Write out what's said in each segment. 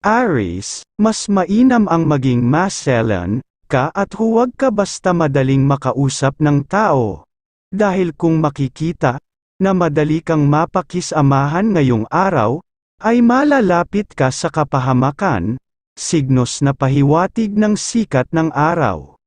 Aries, mas mainam ang maging maselan, ka at huwag ka basta madaling makausap ng tao. Dahil kung makikita, na madali kang mapakisamahan ngayong araw, ay malalapit ka sa kapahamakan, signos na pahiwatig ng sikat ng araw.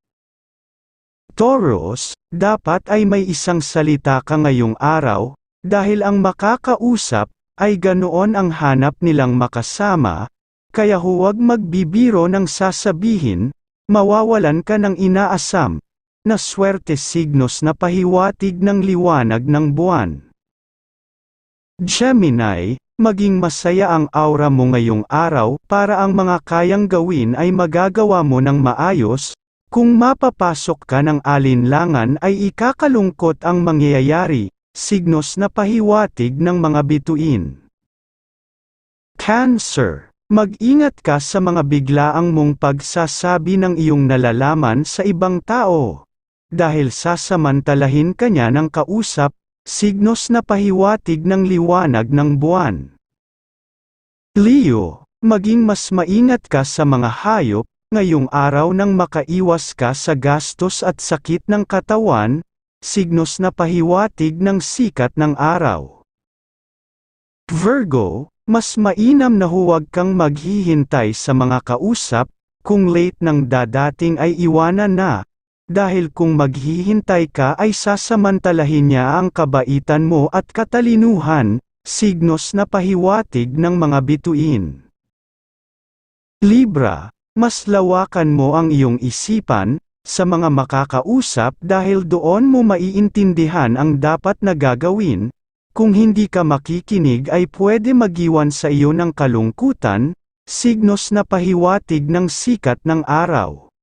Taurus, dapat ay may isang salita ka ngayong araw, dahil ang makakausap, ay ganoon ang hanap nilang makasama, kaya huwag magbibiro ng sasabihin, mawawalan ka ng inaasam, na swerte signos na pahiwatig ng liwanag ng buwan. Gemini, maging masaya ang aura mo ngayong araw para ang mga kayang gawin ay magagawa mo ng maayos, kung mapapasok ka ng alinlangan ay ikakalungkot ang mangyayari, signos na pahiwatig ng mga bituin. Cancer Mag-ingat ka sa mga biglaang mong pagsasabi ng iyong nalalaman sa ibang tao. Dahil sasamantalahin ka niya ng kausap, signos na pahiwatig ng liwanag ng buwan. Leo, maging mas maingat ka sa mga hayop, ngayong araw nang makaiwas ka sa gastos at sakit ng katawan, signos na pahiwatig ng sikat ng araw. Virgo, mas mainam na huwag kang maghihintay sa mga kausap, kung late nang dadating ay iwanan na, dahil kung maghihintay ka ay sasamantalahin niya ang kabaitan mo at katalinuhan, signos na pahiwatig ng mga bituin. Libra, mas lawakan mo ang iyong isipan, sa mga makakausap dahil doon mo maiintindihan ang dapat na gagawin, kung hindi ka makikinig ay pwede magiwan sa iyo ng kalungkutan, signos na pahiwatig ng sikat ng araw.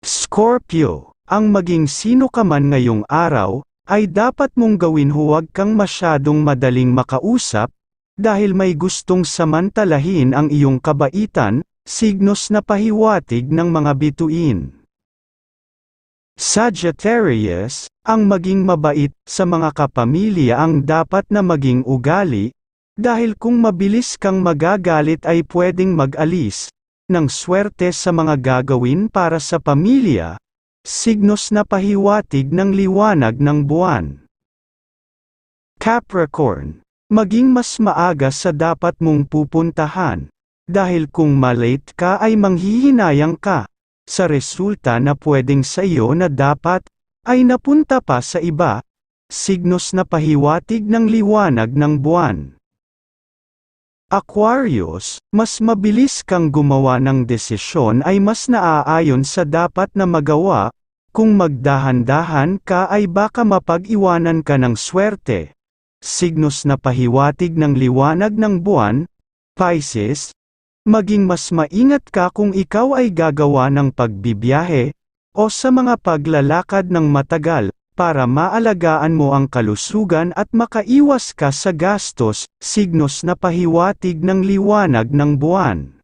Scorpio, ang maging sino ka man ngayong araw, ay dapat mong gawin huwag kang masyadong madaling makausap, dahil may gustong samantalahin ang iyong kabaitan, signos na pahiwatig ng mga bituin. Sagittarius, ang maging mabait sa mga kapamilya ang dapat na maging ugali, dahil kung mabilis kang magagalit ay pwedeng mag-alis ng swerte sa mga gagawin para sa pamilya, signos na pahiwatig ng liwanag ng buwan. Capricorn, maging mas maaga sa dapat mong pupuntahan, dahil kung malate ka ay manghihinayang ka sa resulta na pwedeng sa iyo na dapat, ay napunta pa sa iba, signos na pahiwatig ng liwanag ng buwan. Aquarius, mas mabilis kang gumawa ng desisyon ay mas naaayon sa dapat na magawa, kung magdahan-dahan ka ay baka mapag-iwanan ka ng swerte. Signos na pahiwatig ng liwanag ng buwan, Pisces, Maging mas maingat ka kung ikaw ay gagawa ng pagbibiyahe, o sa mga paglalakad ng matagal, para maalagaan mo ang kalusugan at makaiwas ka sa gastos, signos na pahiwatig ng liwanag ng buwan.